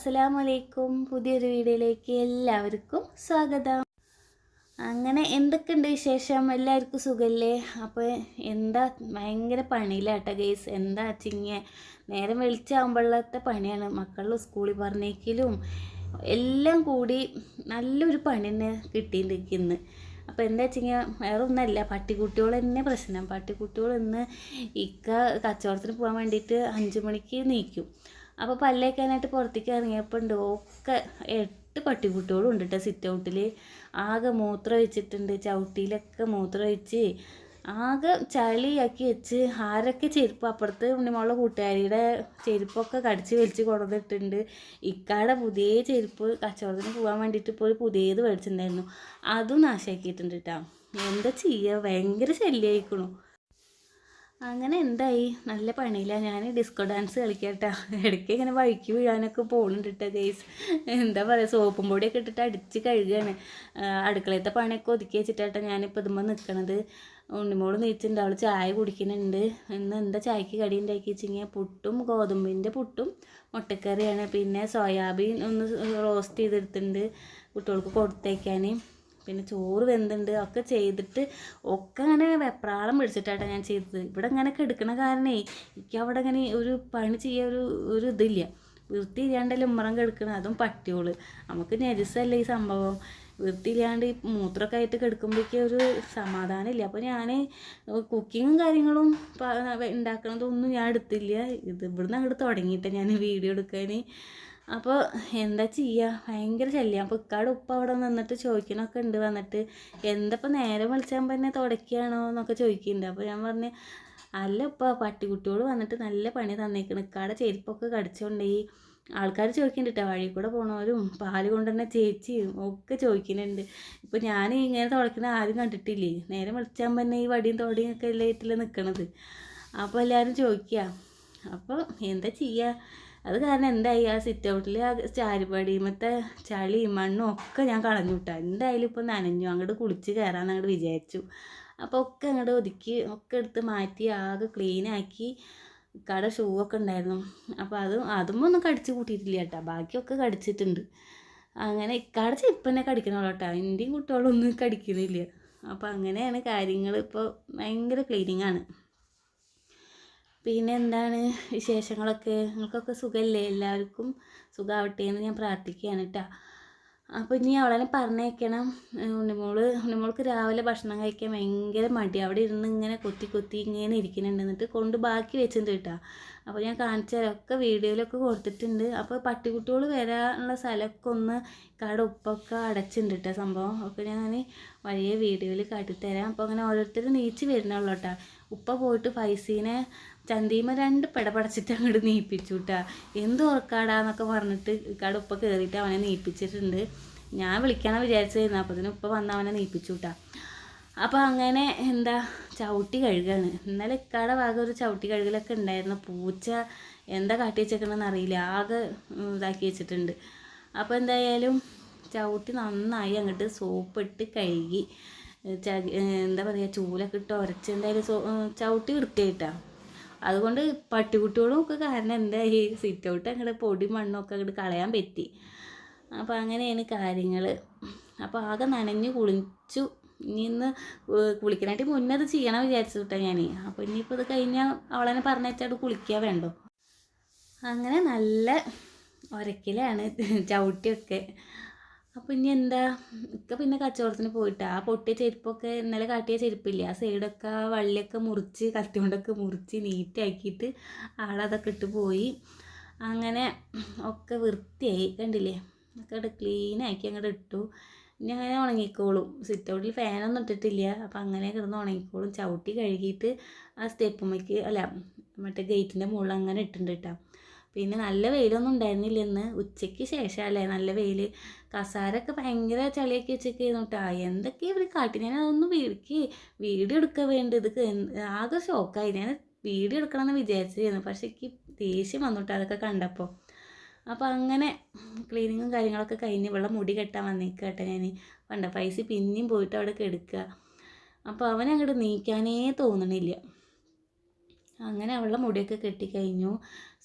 അസ്സലാമു അലൈക്കും പുതിയൊരു വീഡിയോയിലേക്ക് എല്ലാവർക്കും സ്വാഗതം. അങ്ങനെ എന്തൊക്കെയുണ്ട് വിശേഷം? എല്ലാവർക്കും സുഖമല്ലേ അപ്പോൾ എന്താ ഭയങ്കര പണിയിലാട്ടോ ഗേസ് എന്താ ചിങ്ങിയ നേരം വെളിച്ചാകുമ്പോഴത്തെ പണിയാണ്. മക്കൾ സ്കൂളിൽ പറഞ്ഞേക്കലും എല്ലാം കൂടി നല്ലൊരു പണി തന്നെ ഇന്ന്. അപ്പോൾ എന്താ വെച്ചാൽ വേറെ ഒന്നല്ല പട്ടിക്കുട്ടികൾ തന്നെ പ്രശ്നം. പട്ടിക്കുട്ടികൾ ഇന്ന് ഇക്ക കച്ചവടത്തിന് പോകാൻ വേണ്ടിയിട്ട് അഞ്ച് മണിക്ക് നീക്കും. അപ്പോൾ പല്ലേക്കാനായിട്ട് പുറത്തേക്ക് ഇറങ്ങിയപ്പോൾ ഉണ്ട് ഒക്കെ എട്ട് പട്ടിക്കുട്ടികളും ഉണ്ട് കേട്ടോ സിറ്റ് ഔട്ടിൽ ആകെ മൂത്രം വെച്ചിട്ടുണ്ട് ചവിട്ടിയിലൊക്കെ മൂത്രം ഒഴിച്ച് ആകെ ചളിയാക്കി വെച്ച് ആരൊക്കെ ചെരുപ്പ് അപ്പുറത്ത് ഉണ്ണിമോളുടെ കൂട്ടുകാരിയുടെ ചെരുപ്പൊക്കെ കടിച്ച് വലിച്ച് കൊണ്ടുവന്നിട്ടുണ്ട് ഇക്കാടെ പുതിയ ചെരുപ്പ് കച്ചവടത്തിന് പോകാൻ വേണ്ടിയിട്ട് ഇപ്പോൾ ഒരു പുതിയത് മേടിച്ചിട്ടുണ്ടായിരുന്നു. അതും നാശമാക്കിയിട്ടുണ്ട് കേട്ടോ എന്താ ചെയ്യുക ഭയങ്കര ശല്യമായിക്കണു അങ്ങനെ എന്തായി? നല്ല പണിയില്ല ഞാൻ ഡിസ്കോ ഡാൻസ് കളിക്കട്ടാ. ഇടയ്ക്ക് ഇങ്ങനെ വഴിക്ക് വീഴാനൊക്കെ പോകുന്നുണ്ട് കേട്ടോ ഗൈസ് എന്താ പറയുക സോപ്പും പൊടിയൊക്കെ ഇട്ടിട്ട് അടിച്ച് കഴുകുകയാണ് അടുക്കളയത്തെ പണിയൊക്കെ ഒതുക്കി വെച്ചിട്ടാട്ടോ ഞാനിപ്പോൾ ഇതുമ്പോൾ നിൽക്കണത് ഉണ്ണിമോൾ നീച്ചിട്ടുണ്ട് അവൾ ചായ കുടിക്കുന്നുണ്ട്. ഇന്ന് എന്താ ചായക്ക് കടി ഉണ്ടാക്കി വെച്ചിങ്ങനെ പുട്ടും ഗോതമ്പിന്റെ പുട്ടും മുട്ടക്കറിയാണ്. പിന്നെ സോയാബീൻ ഒന്ന് റോസ്റ്റ് ചെയ്തെടുത്തിട്ടുണ്ട്. കുട്ടികൾക്ക് കൊടുത്തേക്കാൻ പിന്നെ ചോറ് വെന്തുണ്ട് ഒക്കെ ചെയ്തിട്ട് ഒക്കെ അങ്ങനെ വെപ്രാളം പിടിച്ചിട്ടാട്ടോ ഞാൻ ചെയ്തത്. ഇവിടെ ഇങ്ങനെ എടുക്കുന്ന കാരണേ എനിക്ക് അവിടെ അങ്ങനെ ഒരു പണി ചെയ്യാൻ ഒരു ഒരു ഇതില്ല. വൃത്തി ഇല്ലാണ്ടല്ലേ ഉമ്മറം കെടുക്കണം അതും പട്ടിയോൾ. നമുക്ക് ഞെരിസല്ലേ ഈ സംഭവം. വൃത്തിയില്ലാണ്ട് ഈ മൂത്രമൊക്കെ ആയിട്ട് കെടുക്കുമ്പോഴേക്കും ഒരു സമാധാനമില്ല. അപ്പോൾ ഞാൻ കുക്കിങ്ങും കാര്യങ്ങളും ഉണ്ടാക്കണതൊന്നും ഞാൻ എടുത്തില്ല. ഇത് ഇവിടുന്ന് അങ്ങോട്ട് തുടങ്ങിയിട്ട് ഞാൻ വീഡിയോ എടുക്കാൻ അപ്പോൾ എന്താ ചെയ്യുക ഭയങ്കര ശല്യം. അപ്പോൾ ഇക്കാട് ഉപ്പ അവിടെ നിന്നിട്ട് ചോദിക്കണമൊക്കെ ഉണ്ട് വന്നിട്ട്. എന്തപ്പോൾ നേരെ വിളിച്ചാൽ തന്നെ തുടക്കുകയാണോ എന്നൊക്കെ ചോദിക്കുന്നുണ്ട് അപ്പോൾ ഞാൻ പറഞ്ഞ് അല്ല ഉപ്പ പട്ടിക്കുട്ടിയോട് വന്നിട്ട് നല്ല പണി തന്നേക്കണം. ഇക്കാടെ ചെരുപ്പൊക്കെ കടിച്ചോണ്ടേ ആൾക്കാർ ചോദിക്കുന്നുണ്ട് കേട്ടോ വഴി കൂടെ പോണവരും പാൽ തന്നെ ചേച്ചിയും ഒക്കെ ചോദിക്കുന്നുണ്ട് ഇപ്പോൾ ഞാൻ ഇങ്ങനെ തുടക്കുന്ന ആരും കണ്ടിട്ടില്ലേ? നേരെ വിളിച്ചാൽ തന്നെ ഈ വടിയും തോടിയും ഒക്കെ എല്ലായിട്ടില്ല നിൽക്കണത് അപ്പോൾ എല്ലാവരും ചോദിക്കുക അപ്പോൾ എന്താ ചെയ്യുക അത് കാരണം എന്തായി? ആ സിറ്റ് ഔട്ടിൽ ആ ചാരുപടിമത്തെ ചളിയും മണ്ണും ഒക്കെ ഞാൻ കളഞ്ഞു വിട്ടാ എന്തായാലും ഇപ്പോൾ നനഞ്ഞു. അങ്ങോട്ട് കുളിച്ച് കയറാമെന്ന് അങ്ങോട്ട് വിചാരിച്ചു. അപ്പോൾ ഒക്കെ അങ്ങോട്ട് ഒതുക്കി ഒക്കെ എടുത്ത് മാറ്റി ആകെ ക്ലീനാക്കി കട ഷൂ ഒക്കെ ഉണ്ടായിരുന്നു. അപ്പോൾ അത് അതും ഒന്നും കടിച്ച് കൂട്ടിയിട്ടില്ല കേട്ടോ ബാക്കിയൊക്കെ കടിച്ചിട്ടുണ്ട്. അങ്ങനെ ഇക്കാടെ തന്നെ കടിക്കണുള്ളൂ കേട്ടോ എന്റെയും കുട്ടികളൊന്നും കടിക്കുന്നില്ല അപ്പോൾ അങ്ങനെയാണ് കാര്യങ്ങൾ ഇപ്പോൾ ഭയങ്കര ക്ലീനിങ് ആണ്. പിന്നെ എന്താണ് വിശേഷങ്ങളൊക്കെ? നിങ്ങൾക്കൊക്കെ സുഖമല്ലേ എല്ലാവർക്കും സുഖമാവട്ടെ എന്ന് ഞാൻ പ്രാർത്ഥിക്കുകയാണ് കേട്ടോ അപ്പോൾ ഇനി അവളെ പറഞ്ഞേക്കണം ഉണ്ണിമോൾ ഉണ്ണിമോൾക്ക് രാവിലെ ഭക്ഷണം കഴിക്കാൻ ഭയങ്കര മടി അവിടെ ഇരുന്ന് ഇങ്ങനെ കൊത്തി കൊത്തി ഇങ്ങനെ ഇരിക്കുന്നുണ്ട്. എന്നിട്ട് കൊണ്ട് ബാക്കി വെച്ചിട്ടുണ്ട് കേട്ടോ അപ്പോൾ ഞാൻ കാണിച്ച ഒക്കെ വീഡിയോയിലൊക്കെ കൊടുത്തിട്ടുണ്ട്. അപ്പോൾ പട്ടിക്കുട്ടികൾ വരാനുള്ള സ്ഥലമൊക്കെ ഒന്ന് കട ഉപ്പൊക്കെ അടച്ചിട്ടുണ്ട് കേട്ടോ സംഭവം. അപ്പോൾ ഞാൻ വലിയ വീഡിയോയിൽ കാട്ടിത്തരാം. അപ്പോൾ അങ്ങനെ ഓരോരുത്തർ നീച്ച് വരുന്നുള്ളൂ കേട്ടോ ഉപ്പ പോയിട്ട് ഫൈസീനെ ചന്തീമ രണ്ട് പെടപടച്ചിട്ട് അങ്ങോട്ട് നീപ്പിച്ചു കേട്ടാ എന്ത് ഉറക്കാടാന്നൊക്കെ പറഞ്ഞിട്ട് ഇക്കാട് ഉപ്പ കയറിയിട്ട് അവനെ നീപ്പിച്ചിട്ടുണ്ട്. ഞാൻ വിളിക്കാനാണ് വിചാരിച്ചിരുന്നു അപ്പത്തിന് ഉപ്പ വന്ന് അവനെ നീപ്പിച്ചു കേട്ടാ അപ്പോൾ അങ്ങനെ എന്താ ചവിട്ടി കഴുകാണ്. ഇന്നലെ ഇക്കാടെ ഭാഗം ഒരു ചവിട്ടി കഴുകലൊക്കെ ഉണ്ടായിരുന്നു. പൂച്ച എന്താ കാട്ടി വെച്ചേക്കണമെന്ന് അറിയില്ല. ആകെ ഇതാക്കി വെച്ചിട്ടുണ്ട്. അപ്പോൾ എന്തായാലും ചവിട്ടി നന്നായി അങ്ങോട്ട് സോപ്പിട്ട് കഴുകി. എന്താ പറയുക ചൂലൊക്കെ ഇട്ട് ഉരച്ച് എന്തായാലും സോ ചവിട്ടി വൃത്തിയായിട്ടാണ് അതുകൊണ്ട് പട്ടിക്കുട്ടികളും ഒക്കെ കാരണം എന്തായി സിറ്റ് ഔട്ട് അങ്ങോട്ട് പൊടി മണ്ണൊക്കെ അങ്ങോട്ട് കളയാൻ പറ്റി. അപ്പോൾ അങ്ങനെയാണ് കാര്യങ്ങൾ അപ്പോൾ ആകെ നനഞ്ഞ് കുളിച്ചു. ഇനി ഇന്ന് കുളിക്കാനായിട്ട് മുന്നേ അത് ചെയ്യണം വിചാരിച്ചു കേട്ടോ ഞാൻ അപ്പോൾ ഇനിയിപ്പോൾ ഇത് കഴിഞ്ഞാൽ അവളെന്നെ പറഞ്ഞാൽ കുളിക്കുക വേണ്ടോ? അങ്ങനെ നല്ല ഉരക്കിലാണ് ചവിട്ടിയൊക്കെ. അപ്പോൾ ഇനി എന്താ? ഇക്ക പിന്നെ കച്ചവടത്തിന് പോയിട്ട്. ആ പൊട്ടിയ ചെരുപ്പൊക്കെ ഇന്നലെ കാട്ടിയ ചെരുപ്പില്ലേ? ആ സൈഡൊക്കെ ആ വള്ളിയൊക്കെ മുറിച്ച് കത്തിമുണ്ടൊക്കെ മുറിച്ച് നീറ്റാക്കിയിട്ട് ആളതൊക്കെ ഇട്ട് പോയി. അങ്ങനെ ഒക്കെ വൃത്തിയായി. കണ്ടില്ലേ? ഒക്കെ ക്ലീനാക്കി അങ്ങോട്ട് ഇട്ടു. ഇനി അങ്ങനെ ഉണങ്ങിക്കോളും. സിറ്റ് ഔട്ടിൽ ഫാനൊന്നും ഇട്ടിട്ടില്ല. അപ്പോൾ അങ്ങനെ കിടന്ന് ഉണങ്ങിക്കോളും. ചവിട്ടി കഴുകിയിട്ട് ആ സ്റ്റെപ്പുമ്മയ്ക്ക് അല്ല മറ്റേ ഗേറ്റിന്റെ മുകളിൽ അങ്ങനെ ഇട്ടിട്ടുണ്ട് കേട്ടോ പിന്നെ നല്ല വെയിലൊന്നും ഉണ്ടായിരുന്നില്ല ഇന്ന്. ഉച്ചയ്ക്ക് അല്ലേ നല്ല വെയിൽ കസാരൊക്കെ ഭയങ്കര ചളിയൊക്കെ വെച്ചൊക്കെ കേട്ടോ എന്തൊക്കെ ഇവർ കാട്ടി? ഞാൻ അതൊന്ന് വീടിക്ക് വീഡിയോ എടുക്കാൻ വേണ്ടത് ആകെ ഷോക്കായി. ഞാൻ വീഡിയോ എടുക്കണമെന്ന് വിചാരിച്ചിരുന്നു. പക്ഷേ എനിക്ക് ദേഷ്യം വന്നിട്ട് അതൊക്കെ കണ്ടപ്പോൾ അപ്പോൾ അങ്ങനെ ക്ലീനിങ്ങും കാര്യങ്ങളൊക്കെ കഴിഞ്ഞ് ഇവിടെ മുടി കെട്ടാൻ വന്നേക്കുക കേട്ടോ ഞാൻ പണ്ട പൈസ പിന്നെയും പോയിട്ട് അവിടെ കെടുക്കുക അപ്പോൾ അവനങ്ങോട്ട് നീക്കാനേ തോന്നണില്ല. അങ്ങനെ അവളുടെ മുടിയൊക്കെ കെട്ടിക്കഴിഞ്ഞു.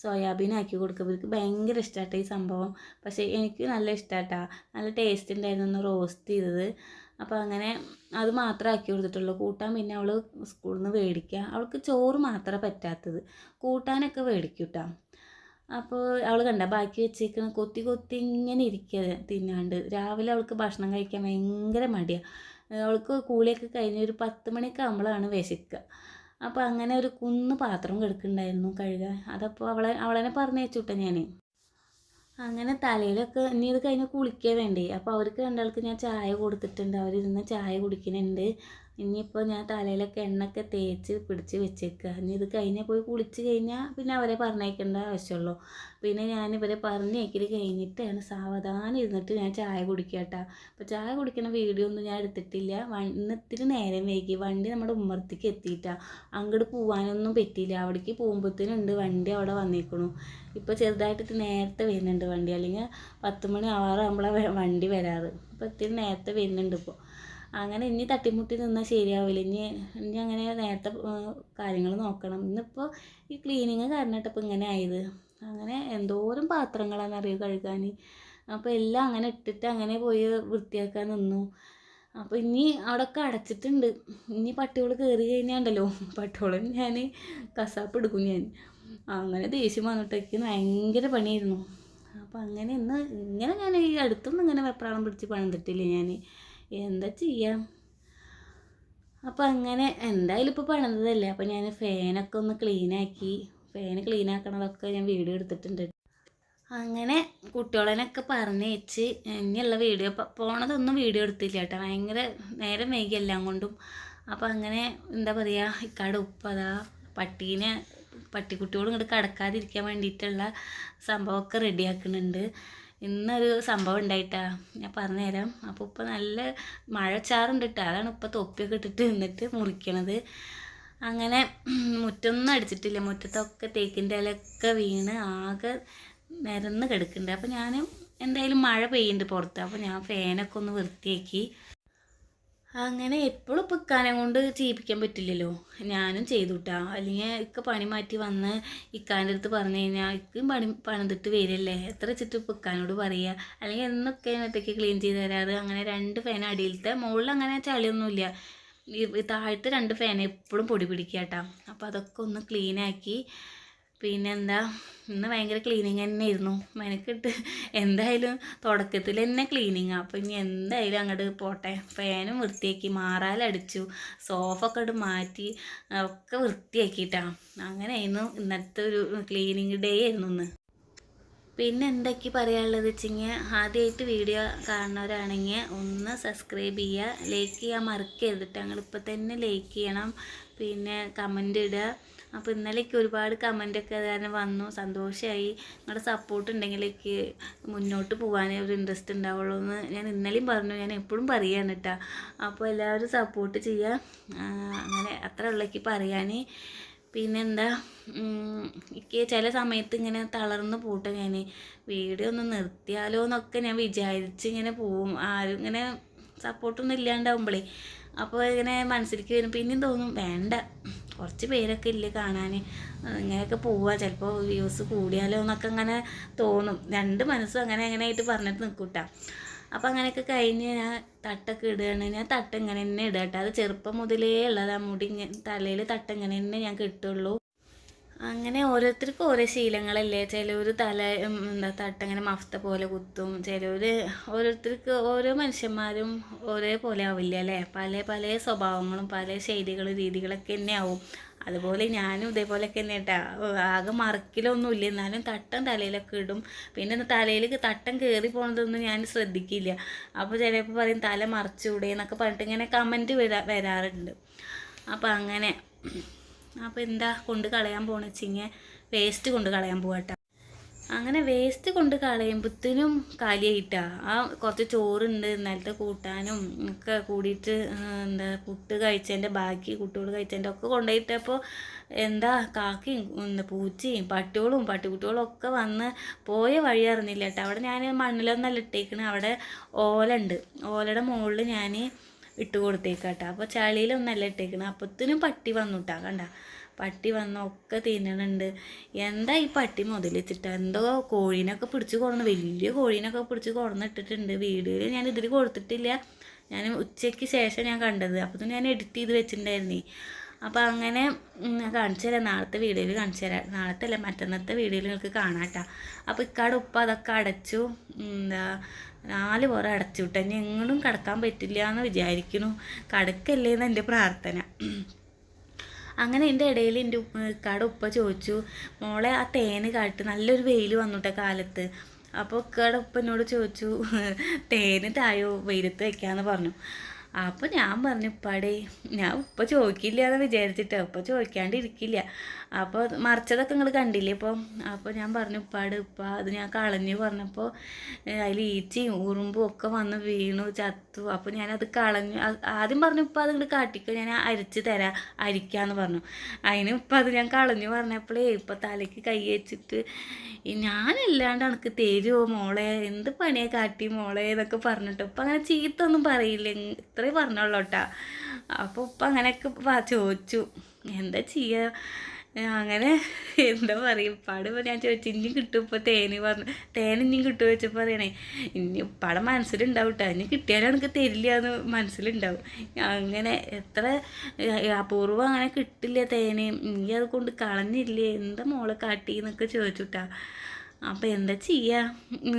സോയാബീൻ ആക്കി കൊടുക്കും ഇവർക്ക് ഭയങ്കര ഇഷ്ടമാട്ടോ ഈ സംഭവം. പക്ഷേ എനിക്ക് നല്ല ഇഷ്ടമാട്ടാ നല്ല ടേസ്റ്റ് ഉണ്ടായിരുന്നു ഒന്ന് റോസ്റ്റ് ചെയ്തത്. അപ്പോൾ അങ്ങനെ അത് മാത്രമേ ആക്കി കൊടുത്തിട്ടുള്ളൂ. കൂട്ടാൻ പിന്നെ അവൾ സ്കൂളിൽ നിന്ന് മേടിക്കുക അവൾക്ക് ചോറ് മാത്രമേ പറ്റാത്തത്. കൂട്ടാനൊക്കെ മേടിക്കും അപ്പോൾ അവൾ കണ്ട ബാക്കി വെച്ചേക്കുന്ന കൊത്തി കൊത്തി ഇങ്ങനെ ഇരിക്കുക തിന്നാണ്ട്. രാവിലെ അവൾക്ക് ഭക്ഷണം കഴിക്കാൻ ഭയങ്കര മടിയാണ് അവൾക്ക് കൂളിയൊക്കെ കഴിഞ്ഞ് ഒരു പത്ത് മണിയൊക്കെ ആകുമ്പോഴാണ് വിശക്കുക അപ്പോൾ അങ്ങനെ ഒരു കുന്ന് പാത്രം കിടക്കുന്നുണ്ടായിരുന്നു കഴുകാൻ. അതപ്പോൾ അവളെ അവളെന്നെ പറഞ്ഞു ഞാൻ അങ്ങനെ തലയിലൊക്കെ ഇനി ഇത് കഴിഞ്ഞ് കുളിക്കേ വേണ്ടേ. അപ്പോൾ അവർക്ക് രണ്ടാൾക്ക് ഞാൻ ചായ കൊടുത്തിട്ടുണ്ട്. അവരിരുന്ന് ചായ കുടിക്കുന്നുണ്ട്. ഇനിയിപ്പോൾ ഞാൻ തലയിലൊക്കെ എണ്ണയൊക്കെ തേച്ച് പിടിച്ച് വെച്ചേക്കുക ഇനി ഇത് കഴിഞ്ഞാൽ പോയി കുളിച്ച് കഴിഞ്ഞാൽ പിന്നെ അവരെ പറഞ്ഞേക്കേണ്ട ആവശ്യമുള്ളൂ പിന്നെ ഞാൻ ഇവരെ പറഞ്ഞേക്കൽ കഴിഞ്ഞിട്ടാണ് സാവധാനം ഇരുന്നിട്ട് ഞാൻ ചായ കുടിക്കുക കേട്ടോ അപ്പോൾ ചായ കുടിക്കുന്ന വീഡിയോ ഒന്നും ഞാൻ എടുത്തിട്ടില്ല. വണ്ണത്തിന് നേരം വൈകി. വണ്ടി നമ്മുടെ ഉമ്മർത്തേക്ക് എത്തിയിട്ടാണ് അങ്ങോട്ട് പോകാനൊന്നും പറ്റിയില്ല. അവിടേക്ക് പോകുമ്പോഴത്തേനുണ്ട് വണ്ടി അവിടെ വന്നേക്കണു. ഇപ്പോൾ ചെറുതായിട്ട് നേരത്തെ വരുന്നുണ്ട് വണ്ടി. അല്ലെങ്കിൽ പത്ത് മണി ആവാറാകുമ്പോഴാണ് വണ്ടി വരാറ്. ഇപ്പോൾ ഇത്തിരി നേരത്തെ വരുന്നുണ്ട് ഇപ്പോൾ അങ്ങനെ ഇനി തട്ടിമുട്ടി നിന്നാൽ ശരിയാവില്ല ഇനി ഇനി അങ്ങനെ നേരത്തെ കാര്യങ്ങൾ നോക്കണം. ഇന്നിപ്പോൾ ഈ ക്ലീനിങ് കാരണമായിട്ട് ഇപ്പോൾ ഇങ്ങനെ ആയത്. അങ്ങനെ എന്തോരം പാത്രങ്ങളാണെന്നറിയോ കഴുകാൻ. അപ്പോൾ എല്ലാം അങ്ങനെ ഇട്ടിട്ട് അങ്ങനെ പോയി വൃത്തിയാക്കാൻ നിന്നു. അപ്പോൾ ഇനി അവിടെയൊക്കെ അടച്ചിട്ടുണ്ട്. ഇനി പട്ടികൾ കയറി കഴിഞ്ഞാണ്ടല്ലോ. പട്ടികളും ഞാൻ കസാപ്പ് എടുക്കും ഞാൻ. അങ്ങനെ ദേഷ്യം വന്നിട്ടേക്ക് ഭയങ്കര പണിയായിരുന്നു. അപ്പോൾ അങ്ങനെ ഇന്ന് ഇങ്ങനെ ഞാൻ ഈ അടുത്തൊന്നും ഇങ്ങനെ വെപ്രാളം പിടിച്ച് പണിതിട്ടില്ല ഞാൻ എന്താ ചെയ്യാം? അപ്പോൾ അങ്ങനെ എന്തായാലും ഇപ്പോൾ പണിതല്ലേ അപ്പോൾ ഞാൻ ഫാനൊക്കെ ഒന്ന് ക്ലീനാക്കി ഫാൻ ക്ലീനാക്കണതൊക്കെ ഞാൻ വീഡിയോ എടുത്തിട്ടുണ്ട്. അങ്ങനെ കുട്ടികളെനൊക്കെ പറഞ്ഞേച്ച് ഇനിയുള്ള വീഡിയോ പോണതൊന്നും വീഡിയോ എടുത്തില്ല കേട്ടോ. ഭയങ്കര നേരം വൈകി എല്ലാം കൊണ്ടും. അപ്പോൾ അങ്ങനെ എന്താ പറയുക ഇക്കാട് ഉപ്പതാ പട്ടീനെ പട്ടിക്കുട്ടിയോടും ഇങ്ങോട്ട് കടക്കാതിരിക്കാൻ വേണ്ടിയിട്ടുള്ള സംഭവമൊക്കെ റെഡിയാക്കുന്നുണ്ട്. ഇന്നൊരു സംഭവം ഉണ്ടായിട്ടാ. ഞാൻ പറഞ്ഞുതരാം. അപ്പോൾ ഇപ്പം നല്ല മഴച്ചാറുണ്ട് കേട്ടോ അതാണ് ഇപ്പം തൊപ്പിയൊക്കെ ഇട്ടിട്ട് നിന്നിട്ട് മുറിക്കണത്. അങ്ങനെ മുറ്റൊന്നും അടിച്ചിട്ടില്ല. മുറ്റത്തൊക്കെ തേക്കിന്റെ ഇലയൊക്കെ വീണ് ആകെ നിരന്ന് കിടക്കുന്നുണ്ട്. അപ്പോൾ ഞാൻ എന്തായാലും മഴ പെയ്യുന്നുണ്ട് പുറത്ത്. അപ്പോൾ ഞാൻ ഫാനൊക്കെ ഒന്ന് വൃത്തിയാക്കി അങ്ങനെ എപ്പോഴും ഇപ്പം ഇക്കാനെ കൊണ്ട് ചെയ്യിപ്പിക്കാൻ പറ്റില്ലല്ലോ. ഞാനും ചെയ്തു കിട്ടാം അല്ലെങ്കിൽ ഇക്ക പണി മാറ്റി വന്ന് ഇക്കാന്റെ അടുത്ത് പറഞ്ഞു കഴിഞ്ഞാൽ ഇക്കും പണി പണിതിട്ട് വരില്ലേ? എത്ര വെച്ചിട്ട് പിക്കാനോട് പറയുക അല്ലെങ്കിൽ എന്നൊക്കെ ഒറ്റയ്ക്ക് ക്ലീൻ ചെയ്ത് തരാറ്. അങ്ങനെ രണ്ട് ഫാൻ അടിയിലത്തെ മുകളിൽ അങ്ങനെ ചളിയൊന്നുമില്ല താഴത്തെ രണ്ട് ഫാൻ എപ്പോഴും പൊടി പിടിക്കുക കേട്ടോ അപ്പോൾ അതൊക്കെ ഒന്ന് ക്ലീനാക്കി പിന്നെന്താ? ഇന്ന് ഭയങ്കര ക്ലീനിങ് തന്നെ ആയിരുന്നു മെനക്കിട്ട് എന്തായാലും തുടക്കത്തിൽ തന്നെ ക്ലീനിങ് അപ്പോൾ ഇനി എന്തായാലും അങ്ങോട്ട് പോട്ടെ. ഫാനും വൃത്തിയാക്കി. മാറാലടിച്ചു. സോഫ ഒക്കെ ഇട്ട് മാറ്റി ഒക്കെ വൃത്തിയാക്കിയിട്ടാണ് അങ്ങനെയായിരുന്നു ഇന്നത്തെ ഒരു ക്ലീനിങ് ഡേ ആയിരുന്നു ഇന്ന്. പിന്നെ എന്തൊക്കെ പറയാനുള്ളത് വെച്ചിങ്ങനെ ആദ്യമായിട്ട് വീഡിയോ കാണുന്നവരാണെങ്കിൽ ഒന്ന് സബ്സ്ക്രൈബ് ചെയ്യുക ലൈക്ക് ചെയ്യാൻ മറക്കരുത് ഞങ്ങളിപ്പോൾ തന്നെ ലൈക്ക് ചെയ്യണം. പിന്നെ കമന്റ് ഇടുക അപ്പോൾ ഇന്നലേക്ക് ഒരുപാട് കമന്റൊക്കെ കാരണം വന്നു. സന്തോഷമായി നിങ്ങളുടെ സപ്പോർട്ട് ഉണ്ടെങ്കിലേക്ക് മുന്നോട്ട് പോകാനേ ഒരു ഇൻട്രസ്റ്റ് ഉണ്ടാവുള്ളൂ എന്ന് ഞാൻ ഇന്നലെയും പറഞ്ഞു. ഞാൻ എപ്പോഴും പറയാണ് കേട്ടോ അപ്പോൾ എല്ലാവരും സപ്പോർട്ട് ചെയ്യുക അങ്ങനെ അത്ര ഉള്ളേക്ക് പറയാൻ പിന്നെന്താ? എനിക്ക് ചില സമയത്ത് ഇങ്ങനെ തളർന്ന് പോട്ടെ ഞാൻ വീഡിയോ ഒന്ന് നിർത്തിയാലോ എന്നൊക്കെ ഞാൻ വിചാരിച്ച് ഇങ്ങനെ പോവും. ആരും ഇങ്ങനെ സപ്പോർട്ടൊന്നും ഇല്ലാണ്ടാവുമ്പോഴേ അപ്പോൾ ഇങ്ങനെ മനസ്സിലേക്ക് വരും. പിന്നെയും തോന്നും വേണ്ട. കുറച്ച് പേരൊക്കെ ഇല്ലേ കാണാൻ ഇങ്ങനെയൊക്കെ പോവുക ചിലപ്പോൾ വ്യൂസ് കൂടിയാലോ എന്നൊക്കെ അങ്ങനെ തോന്നും. രണ്ട് മനസ്സും അങ്ങനെ അങ്ങനെ ആയിട്ട് പറഞ്ഞിട്ട് നിൽക്കൂട്ടാ അപ്പോൾ അങ്ങനെയൊക്കെ കഴിഞ്ഞ് ഞാൻ തട്ടൊക്കെ ഇടുകയാണ്. ഞാൻ തട്ട് ഇങ്ങനെ തന്നെ ഇടുക കേട്ടോ അത് ചെറുപ്പം മുതലേ ഉള്ളതാണ് മുടി. തലയിൽ തട്ട ഇങ്ങനെ തന്നെ ഞാൻ കിട്ടുള്ളൂ. അങ്ങനെ ഓരോരുത്തർക്കും ഓരോ ശീലങ്ങളല്ലേ. ചിലർ തല എന്താ തട്ടങ്ങനെ മഫ്ത പോലെ കുത്തും. ചിലർ ഓരോരുത്തർക്ക് ഓരോ മനുഷ്യന്മാരും ഒരേപോലെ ആവില്ല അല്ലേ? പല പല സ്വഭാവങ്ങളും പല ശൈലികളും രീതികളൊക്കെ തന്നെ ആവും. അതുപോലെ ഞാനും ഇതേപോലെയൊക്കെ തന്നെ കേട്ടാ ആകെ മറക്കിലൊന്നുമില്ല. എന്നാലും തട്ടം തലയിലൊക്കെ ഇടും. പിന്നെ തലയിൽ തട്ടം കയറി പോണതൊന്നും ഞാൻ ശ്രദ്ധിക്കില്ല. അപ്പോൾ ചിലപ്പോൾ പറയും തല മറച്ചുകൂടെ എന്നൊക്കെ പറഞ്ഞിട്ട് ഇങ്ങനെ കമന്റ് വരാ വരാറുണ്ട്. അപ്പോൾ അങ്ങനെ അപ്പോൾ എന്താ കൊണ്ട് കളയാൻ പോണെച്ചിങ്ങ വേസ്റ്റ് കൊണ്ട് കളയാൻ പോകട്ടെ അങ്ങനെ വേസ്റ്റ് കൊണ്ട് കളയുമ്പോഴത്തേനും കാലിയായിട്ടാ. ആ കുറച്ച് ചോറുണ്ട് ഇന്നലത്തെ കൂട്ടാനും ഒക്കെ കൂടിയിട്ട് എന്താ പുട്ട് കഴിച്ചതിന്റെ ബാക്കി കുട്ടികൾ കഴിച്ചതിന്റെ ഒക്കെ കൊണ്ടുപോയിട്ടപ്പോൾ എന്താ കാക്കയും എന്താ പൂച്ചയും പട്ടികളും പട്ടിക്കുട്ടികളും ഒക്കെ വന്ന് പോയ വഴി അറിഞ്ഞില്ല കേട്ടോ. അവിടെ ഞാൻ മണ്ണിലൊന്നല്ല ഇട്ടേക്കണേ. അവിടെ ഓല ഉണ്ട് ഓലയുടെ മുകളിൽ ഞാൻ ഇട്ട് കൊടുത്തേക്കാട്ടോ. അപ്പോൾ ചളിയിലൊന്നല്ല ഇട്ടേക്കണം. അപ്പത്തിനും പട്ടി വന്നു കേട്ടോ കണ്ട? പട്ടി വന്നൊക്കെ തിന്നണുണ്ട്. എന്താ ഈ പട്ടി മുതലിച്ചിട്ട് എന്തോ കോഴീനൊക്കെ പിടിച്ച് കൊടുന്ന് വലിയ കോഴീനൊക്കെ പിടിച്ച് കൊടുന്നിട്ടിട്ടുണ്ട്. വീഡിയോയിൽ ഞാൻ ഇതിൽ കൊടുത്തിട്ടില്ല. ഞാൻ ഉച്ചയ്ക്ക് ശേഷം ഞാൻ കണ്ടത്. അപ്പോൾ ഞാൻ എഡിറ്റ് ചെയ്ത് വെച്ചിട്ടുണ്ടായിരുന്നേ. അപ്പോൾ അങ്ങനെ കാണിച്ചു തരാം. നാളത്തെ വീഡിയോയിൽ കാണിച്ചു തരാം. നാളത്തെ അല്ല മറ്റന്നത്തെ വീഡിയോയിൽ നിങ്ങൾക്ക് കാണാം കേട്ടോ അപ്പോൾ ഇക്കാട് ഉപ്പ അതൊക്കെ അടച്ചു. എന്താ നാല് പോറ അടച്ചു വിട്ടു. ഇനി എങ്ങോട്ടും കിടക്കാൻ പറ്റില്ല എന്ന് വിചാരിക്കുന്നു. കടക്കല്ലേ എന്ന് എന്റെ പ്രാർത്ഥന. അങ്ങനെ എന്റെ ഇടയിൽ എന്റെ ഇക്കാടെ ഉപ്പ ചോദിച്ചു മോളെ ആ തേന് കാട്ട്. നല്ലൊരു വെയിൽ വന്നുട്ട കാലത്ത്. അപ്പോൾ ഉക്കയുടെ ഉപ്പ എന്നോട് ചോദിച്ചു തേന് തായോ? വെയിലത്ത് വെക്കാമെന്ന് പറഞ്ഞു. അപ്പോൾ ഞാൻ പറഞ്ഞു ഉപ്പാടേ ഞാൻ ഉപ്പ ചോദിക്കില്ല എന്ന് വിചാരിച്ചിട്ട് ഉപ്പ ചോദിക്കാണ്ട് ഇരിക്കില്ല അപ്പോൾ മറിച്ചതൊക്കെ നിങ്ങൾ കണ്ടില്ലേ? ഇപ്പോൾ അപ്പോൾ ഞാൻ പറഞ്ഞു ഉപ്പാട് ഉപ്പ അത് ഞാൻ കളഞ്ഞു. പറഞ്ഞപ്പോൾ അതിൽ ഈച്ചയും ഉറുമ്പും ഒക്കെ വന്ന് വീണു ചത്തു. അപ്പോൾ ഞാനത് കളഞ്ഞു. ആദ്യം പറഞ്ഞു ഉപ്പ അത് നിങ്ങൾ കാട്ടിക്കോ. ഞാൻ അരിച്ച് തരാം. അരിക്കാന്ന് പറഞ്ഞു. അതിന് ഇപ്പം അത് ഞാൻ കളഞ്ഞു. പറഞ്ഞപ്പോഴേ ഇപ്പം തലയ്ക്ക് കൈ വെച്ചിട്ട് ഞാനല്ലാണ്ട് എനിക്ക് തരുമോ മോളെ? എന്ത് പണിയാ കാട്ടി മോളെ? എന്നൊക്കെ പറഞ്ഞിട്ട് ഇപ്പം അങ്ങനെ ചീത്ത ഒന്നും പറയില്ല. ഇത്രയും ഇത്രേ പറഞ്ഞോളൂ അപ്പോൾ ഇപ്പം അങ്ങനെയൊക്കെ ചോദിച്ചു. എന്താ ചെയ്യുക അങ്ങനെ എന്താ പറയുക പാട് ഇപ്പം ഞാൻ ചോദിച്ചു ഇനി കിട്ടും ഇപ്പോൾ തേന്? പറഞ്ഞു. തേൻ ഇനിയും കിട്ടുമോ? ചോദിച്ചപ്പോൾ പറയണേ ഇനി ഇപ്പാടെ മനസ്സിലുണ്ടാവും കേട്ടോ ഇനി കിട്ടിയാലും എനിക്ക് തരില്ല എന്ന് മനസ്സിലുണ്ടാവും അങ്ങനെ എത്ര അപൂർവം അങ്ങനെ കിട്ടില്ല തേന്. ഇനി അത് കൊണ്ട് കളഞ്ഞില്ലേ? എന്താ മോളെ കാട്ടി എന്നൊക്കെ ചോദിച്ചുട്ടാ അപ്പം എന്താ ചെയ്യുക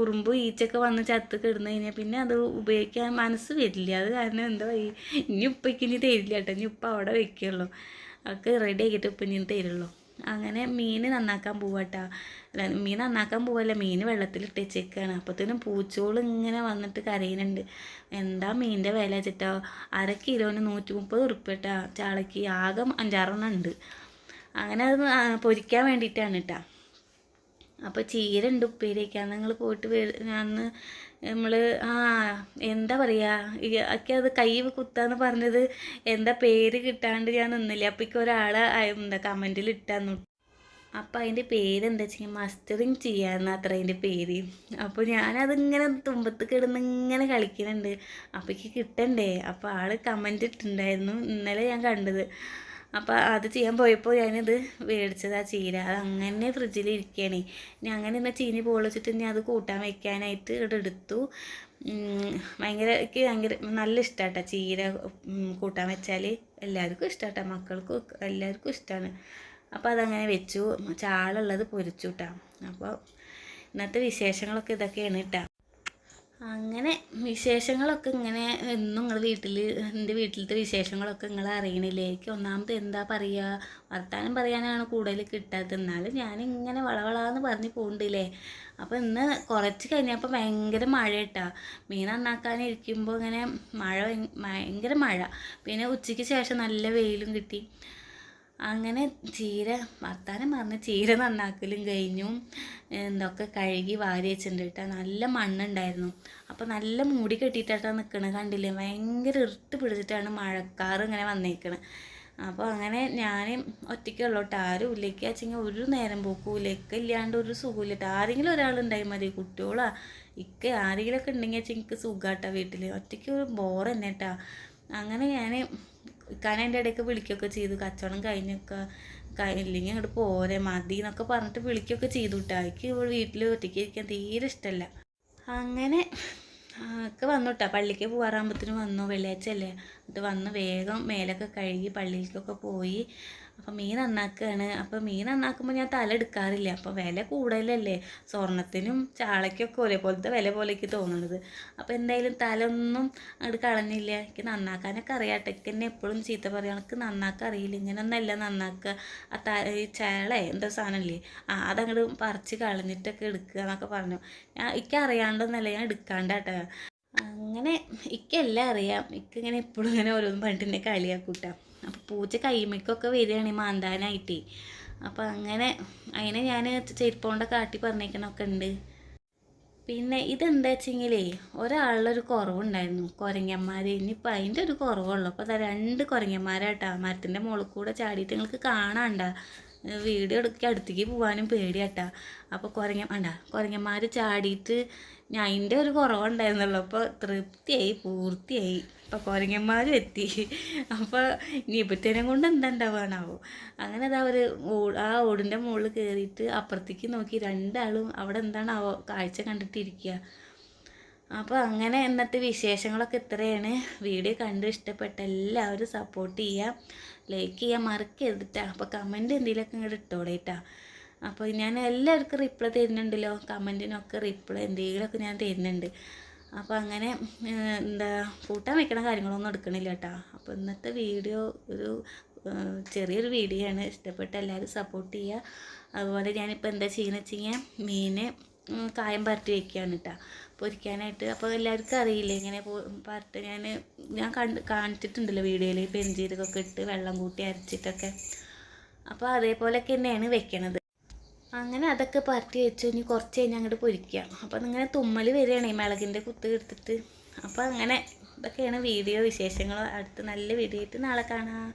ഉറുമ്പ് ഈച്ചൊക്കെ വന്ന് ചത്ത് കിടന്നു കഴിഞ്ഞാൽ പിന്നെ അത് ഉപയോഗിക്കാൻ മനസ്സ് വരില്ല. അത് കാരണം എന്താ ഇനി ഉപ്പയ്ക്ക് ഇനി തരില്ല കേട്ടോ ഇനി ഉപ്പ അവിടെ വെക്കുള്ളൂ. അതൊക്കെ റെഡി ആക്കിയിട്ട് ഉപ്പ ഇനി തരുള്ളൂ. അങ്ങനെ മീൻ നന്നാക്കാൻ പോവാട്ടാ. മീൻ നന്നാക്കാൻ പോവല്ല മീൻ വെള്ളത്തിൽ ഇട്ടേച്ചേക്കാണ് അപ്പോഴത്തേനും പൂച്ചോൾ ഇങ്ങനെ വന്നിട്ട് കരയുന്നുണ്ട്. എന്താ മീനിന്റെ വില വെച്ചിട്ടോ അര കിലോന് നൂറ്റി മുപ്പത് ഉറുപ്പിട്ടാ. ചാളയ്ക്ക് ആകെ അഞ്ചാറെണ്ണം ഉണ്ട്. അങ്ങനെ അത് പൊരിക്കാൻ വേണ്ടിയിട്ടാണ് കേട്ടോ അപ്പോൾ ചീര ഉണ്ട് ഉപ്പേരിയൊക്കെയാണ് നിങ്ങൾ പോയിട്ട് വേ- അന്ന് നമ്മൾ ആ എന്താ പറയുക ഒക്കെ അത് കൈ കുത്താന്ന് പറഞ്ഞത് എന്താ പേര് കിട്ടാണ്ട് ഞാൻ നിന്നില്ല? അപ്പോഴേക്കും ഒരാൾ എന്താ കമന്റിൽ ഇട്ടാന്നു. അപ്പം അതിന്റെ പേര് എന്താ വെച്ചാൽ മസ്റ്ററിങ് ചെയ്യാന്ന് അത്ര അതിന്റെ പേര്. അപ്പോൾ ഞാനതിങ്ങനെ തുമ്പത്ത് കിടന്ന് ഇങ്ങനെ കളിക്കുന്നുണ്ട് അപ്പോഴേക്ക് കിട്ടണ്ടേ? അപ്പോൾ ആൾ കമന്റ് ഇട്ടിട്ടുണ്ടായിരുന്നു ഇന്നലെ ഞാൻ കണ്ടത്. അപ്പോൾ അത് ചെയ്യാൻ പോയപ്പോൾ ഞാനിത് മേടിച്ചത് ആ ചീര. അത് അങ്ങനെ ഫ്രിഡ്ജിൽ ഇരിക്കുകയാണ് ഇനി അങ്ങനെ തന്നെ ചീനി പൊളിച്ചിട്ട് ഞാൻ അത് കൂട്ടാൻ വെക്കാനായിട്ട് ഇവിടെ എടുത്തു. ഭയങ്കര എനിക്ക് ഭയങ്കര നല്ല ഇഷ്ടമാട്ടോ ചീര കൂട്ടാൻ വെച്ചാൽ എല്ലാവർക്കും ഇഷ്ടമാട്ടോ മക്കൾക്കും എല്ലാവർക്കും ഇഷ്ടമാണ് അപ്പോൾ അതങ്ങനെ വെച്ചു. ചാളുള്ളത് പൊരിച്ചു കേട്ടോ അപ്പോൾ ഇന്നത്തെ വിശേഷങ്ങളൊക്കെ ഇതൊക്കെയാണ് കേട്ടോ അങ്ങനെ വിശേഷങ്ങളൊക്കെ ഇങ്ങനെ എന്നും നിങ്ങൾ വീട്ടിൽ എന്റെ വീട്ടിലത്തെ വിശേഷങ്ങളൊക്കെ നിങ്ങൾ അറിയണില്ലേ? എനിക്ക് ഒന്നാമത് എന്താ പറയുക വർത്താനം പറയാനാണ് കൂടുതൽ കിട്ടാത്തത്. എന്നാലും ഞാനിങ്ങനെ വളവളാന്ന് പറഞ്ഞ് പോകണ്ടില്ലേ അപ്പോൾ ഇന്ന് കുറച്ച് കഴിഞ്ഞപ്പോൾ ഭയങ്കര മഴ കേട്ടാ മീൻ നന്നാക്കാനിരിക്കുമ്പോൾ ഇങ്ങനെ മഴ ഭയ- ഭയങ്കര മഴ. പിന്നെ ഉച്ചയ്ക്ക് ശേഷം നല്ല വെയിലും കിട്ടി. അങ്ങനെ ചീര വർത്താനം പറഞ്ഞ് ചീര നന്നാക്കലും കഴിഞ്ഞു. എന്തൊക്കെ കഴുകി വാരി വെച്ചിട്ടുണ്ട് കേട്ടോ നല്ല മണ്ണുണ്ടായിരുന്നു. അപ്പോൾ നല്ല മൂടി കെട്ടിയിട്ടാണ് നിൽക്കണത് കണ്ടില്ലേ? ഭയങ്കര ഇരുട്ട് പിടിച്ചിട്ടാണ് മഴക്കാറ് ഇങ്ങനെ വന്നേക്കണത് അപ്പോൾ അങ്ങനെ ഞാൻ ഒറ്റയ്ക്കുള്ളൂ കേട്ടോ ആരും ഇല്ലേക്ക് വെച്ചെങ്കിൽ ഒരു നേരം പോക്കൂലേക്ക് ഇല്ലാണ്ട് ഒരു സുഖമില്ല കേട്ടോ ആരെങ്കിലും ഒരാളുണ്ടായി മതി. കുട്ടികളാ. ഇക്ക ആരെങ്കിലുമൊക്കെ ഉണ്ടെങ്കിൽ വെച്ചാൽ എനിക്ക് സുഖാട്ടാ വീട്ടിൽ ഒറ്റയ്ക്ക് ഒരു ബോർ തന്നെ കേട്ടാ അങ്ങനെ ഞാൻ ഇക്കാനെ എന്റെ ഇടയ്ക്ക് വിളിക്കുകയൊക്കെ ചെയ്തു. കച്ചവടം കഴിഞ്ഞൊക്കെ കഴി- ഇല്ലെങ്കിൽ അങ്ങോട്ട് പോരെ മതി എന്നൊക്കെ പറഞ്ഞിട്ട് വിളിക്കുകയൊക്കെ ചെയ്തു കേട്ടോ എനിക്ക് ഇവിടെ വീട്ടിൽ ഒറ്റയ്ക്ക് ഇരിക്കാൻ തീരെ ഇഷ്ടമല്ല അങ്ങനെ ഒക്കെ വന്നു കേട്ടോ പള്ളിക്ക് പോകാറാകുമ്പോഴത്തേനും വന്നു. വെള്ളിയാഴ്ച അല്ലേ എന്നിട്ട് വന്ന് വേഗം മേലൊക്കെ കഴുകി പള്ളിയിലേക്കൊക്കെ പോയി. അപ്പം മീൻ നന്നാക്കുകയാണ് അപ്പം മീൻ നന്നാക്കുമ്പോൾ ഞാൻ തല എടുക്കാറില്ല. അപ്പോൾ വില കൂടുതലല്ലേ? സ്വർണത്തിനും ചാളയ്ക്കൊക്കെ ഒരേപോലത്തെ വില പോലെയൊക്കെ തോന്നുന്നത്. അപ്പോൾ എന്തായാലും തലൊന്നും അങ്ങോട്ട് കളഞ്ഞില്ല. എനിക്ക് നന്നാക്കാനൊക്കെ അറിയാട്ടെ. എനിക്ക് എന്നെ എപ്പോഴും ചീത്ത പറയാം എനിക്ക് നന്നാക്കാൻ അറിയില്ല. ഇങ്ങനൊന്നല്ല നന്നാക്കുക ആ ത ഈ ചേള എന്തോ സാധനമല്ലേ ആ അതങ്ങോട്ട് പറിച്ച് കളഞ്ഞിട്ടൊക്കെ എടുക്കുക എന്നൊക്കെ പറഞ്ഞു. ഞാൻ എനിക്ക് അറിയാണ്ടൊന്നല്ല ഞാൻ എടുക്കാണ്ടാട്ടോ. അങ്ങനെ ഇക്കെല്ലാം അറിയാം. ഇക്കിങ്ങനെ എപ്പോഴും ഇങ്ങനെ ഓരോന്നും പണ്ടിന്റെ കളിയാക്കൂട്ടാം. അപ്പം അപ്പോൾ പൂച്ച കൈമയ്ക്കൊക്കെ വരികയാണ് ഈ മാന്താനായിട്ടേ. അപ്പോൾ അങ്ങനെ അതിനെ ഞാൻ ചെരുപ്പോണ്ട കാട്ടി പറഞ്ഞേക്കണൊക്കെ ഉണ്ട് പിന്നെ ഇതെന്താ വെച്ചെങ്കിലേ ഒരാളുടെ കുറവുണ്ടായിരുന്നു കുരങ്ങന്മാർ ഇനിയിപ്പോൾ അതിന്റെ ഒരു കുറവുള്ളൂ അപ്പോൾ രണ്ട് കുരങ്ങന്മാരാട്ടാ മരത്തിന്റെ മുകളിൽ കൂടെ ചാടിയിട്ട് നിങ്ങൾക്ക് കാണാണ്ട. വീഡിയോ എടുക്കുക അടുത്തേക്ക് പോകാനും പേടിയാട്ടാ. അപ്പോൾ കുരങ്ങ വേണ്ട കുരങ്ങന്മാർ ചാടിയിട്ട് ഞാൻ അതിന്റെ ഒരു കുറവുണ്ടായിരുന്നല്ലോ അപ്പോൾ തൃപ്തിയായി പൂർത്തിയായി. അപ്പോൾ കുരങ്ങന്മാരും എത്തി. അപ്പോൾ ഇനിയിപ്പത്തേനും കൊണ്ട് എന്താ ഉണ്ടാവുകയാണാവോ അങ്ങനെ അതാ ഒരു ആ ഓടിന്റെ മുകളിൽ കയറിയിട്ട് അപ്പുറത്തേക്ക് നോക്കി രണ്ടാളും അവിടെ എന്താണാവോ? കാഴ്ച കണ്ടിട്ടിരിക്കുക അപ്പോൾ അങ്ങനെ ഇന്നത്തെ വിശേഷങ്ങളൊക്കെ ഇത്രയാണ്. വീഡിയോ കണ്ട് ഇഷ്ടപ്പെട്ട എല്ലാവരും സപ്പോർട്ട് ചെയ്യുക ലൈക്ക് ചെയ്യുക മറക്കരുതിട്ടാ അപ്പോൾ കമന്റ് എന്തെങ്കിലുമൊക്കെ ഇങ്ങോട്ട് ഇട്ടോളേട്ടാ അപ്പോൾ ഞാൻ എല്ലാവർക്കും റിപ്ലൈ തരുന്നുണ്ടല്ലോ. കമന്റിനൊക്കെ റിപ്ലൈ എന്തെങ്കിലുമൊക്കെ ഞാൻ തരുന്നുണ്ട്. അപ്പോൾ അങ്ങനെ എന്താ കൂട്ടാൻ വെക്കണ കാര്യങ്ങളൊന്നും എടുക്കണില്ല കേട്ടോ അപ്പോൾ ഇന്നത്തെ വീഡിയോ ഒരു ചെറിയൊരു വീഡിയോ ആണ് ഇഷ്ടപ്പെട്ട എല്ലാവരും സപ്പോർട്ട് ചെയ്യുക അതുപോലെ ഞാനിപ്പോൾ എന്താ ചെയ്യുന്നത് വെച്ച് കഴിഞ്ഞാൽ മീൻ കായം പരട്ടി വെക്കുകയാണ് കേട്ടോ പൊരിക്കാനായിട്ട്. അപ്പോൾ എല്ലാവർക്കും അറിയില്ലേ ഇങ്ങനെ പരട്ട് ഞാൻ ഞാൻ കണ്ട് കാണിച്ചിട്ടുണ്ടല്ലോ വീഡിയോയിൽ പെരുംജീരകമൊക്കെ ഇട്ട് വെള്ളം കൂട്ടി അരച്ചിട്ടൊക്കെ. അപ്പോൾ അതേപോലെയൊക്കെ തന്നെയാണ് വെക്കണത്. അങ്ങനെ അതൊക്കെ പരട്ടി വെച്ച് ഇനി കുറച്ച് കഴിഞ്ഞ് അങ്ങോട്ട് പൊരിക്കുക അപ്പോൾ അതിങ്ങനെ തുമ്മൽ വരികയാണ് ഈ മിളകിന്റെ കുത്ത് എടുത്തിട്ട്. അപ്പോൾ അങ്ങനെ ഇതൊക്കെയാണ് വീഡിയോ വിശേഷങ്ങൾ അടുത്ത നല്ല വീഡിയോ ആയിട്ട് നാളെ കാണാം.